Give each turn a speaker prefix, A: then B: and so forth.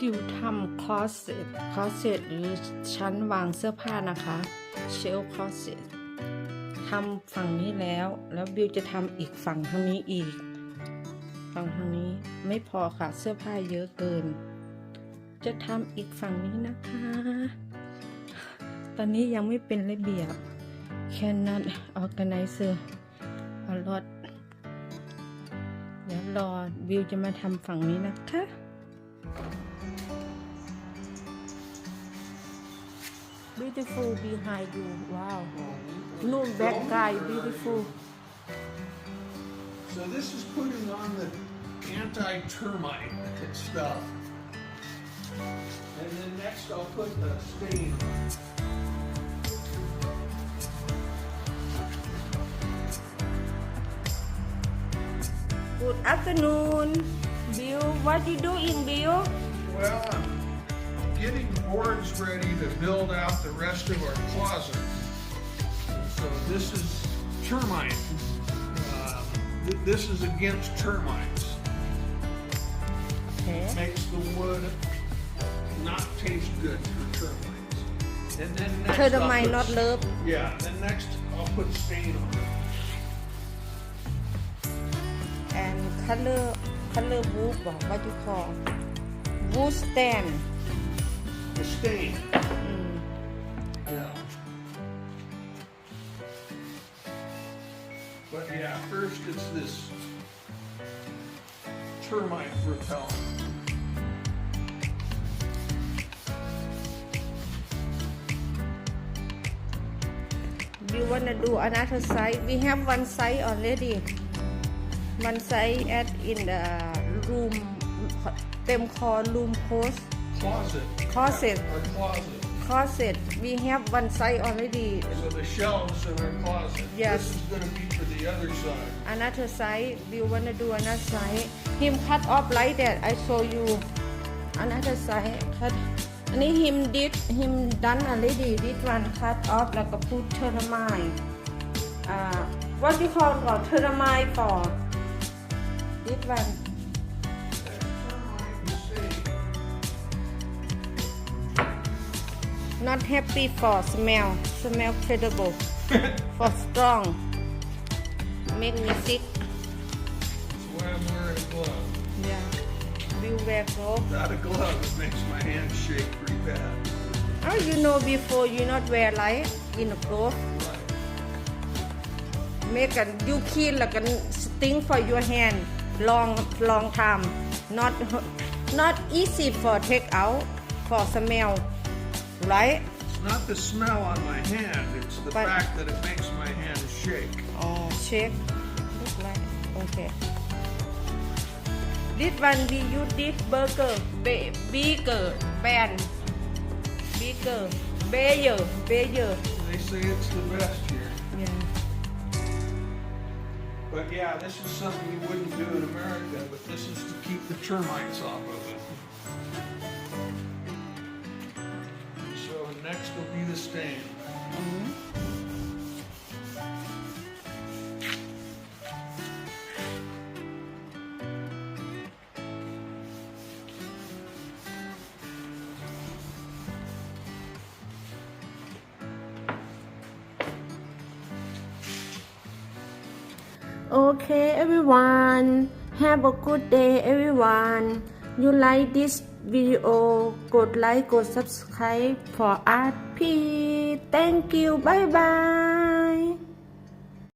A: ดิวทำคอเซตคอเซตหรือชั้นวางเสื้อผ้านะคะเชลคอเซตทำฝั่งนี้แล้ว แล้วบิวจะทำอีกฝั่งทางนี้อีก ฝั่งทางนี้ไม่พอค่ะเสื้อผ้าเยอะเกิน จะทำอีกฝั่งนี้นะคะ ตอนนี้ยังไม่เป็นระเบียบ cannot organize a lot เดี๋ยวรอบิวจะมาทำฝั่งนี้นะคะ beautiful behind you. Wow. No back guy beautiful.
B: So this is putting on the anti-termite stuff. And then next I'll put the stain. On.
A: good afternoon Bill. What you doing Bill?
B: Well, getting boards ready to build out the rest of our closet. So this is termite. Uh, th this is against termites.
A: Okay.
B: Makes the wood not taste good for termites. And then next termite
A: not love.
B: Yeah. Then next I'll put stain on it.
A: And color color wood, what you call wood stain.
B: The stain. Yeah. But yeah, first it's this termite repellent.
A: Do you want to do another side? We have one side already. One side at in the room, They call room post.
B: Closet
A: Closet.
B: Our closet.
A: closet. We have one side already.
B: So the shelves in our closet.
A: Yes.
B: This is gonna be for the other side.
A: Another side. Do you wanna do another side? Him cut off like that. I show you. Another side. Cut. อันนี้ him did him done already. This one cut off แล้วก็ put termite. Uh, what you call for termite for? This one. Not happy for smell. Smell credible. for strong. Make me sick.
B: Why I'm wearing a glove.
A: Yeah. Will wear glove.
B: Without a glove, it makes my hands shake pretty bad.
A: Oh, you know before you not wear light in a glove.
B: Right.
A: Make a you clean like a sting for your hand long long time. Not not easy for take out for smell. Right?
B: It's not the smell on my hand, it's the
A: But-
B: fact that it makes my hand shake.
A: Oh, shake. Look like okay. This one we use this burger, Be- bigger, band, bigger, bigger, bigger.
B: They say it's the best here.
A: Yeah.
B: But yeah, this is something you wouldn't do in America, but this is to keep the termites off of it. Next will be the stain.
A: Okay, everyone. Have a good day, everyone. You like this video? กดไลค์กด subscribe for Art P. Thank you. Bye bye.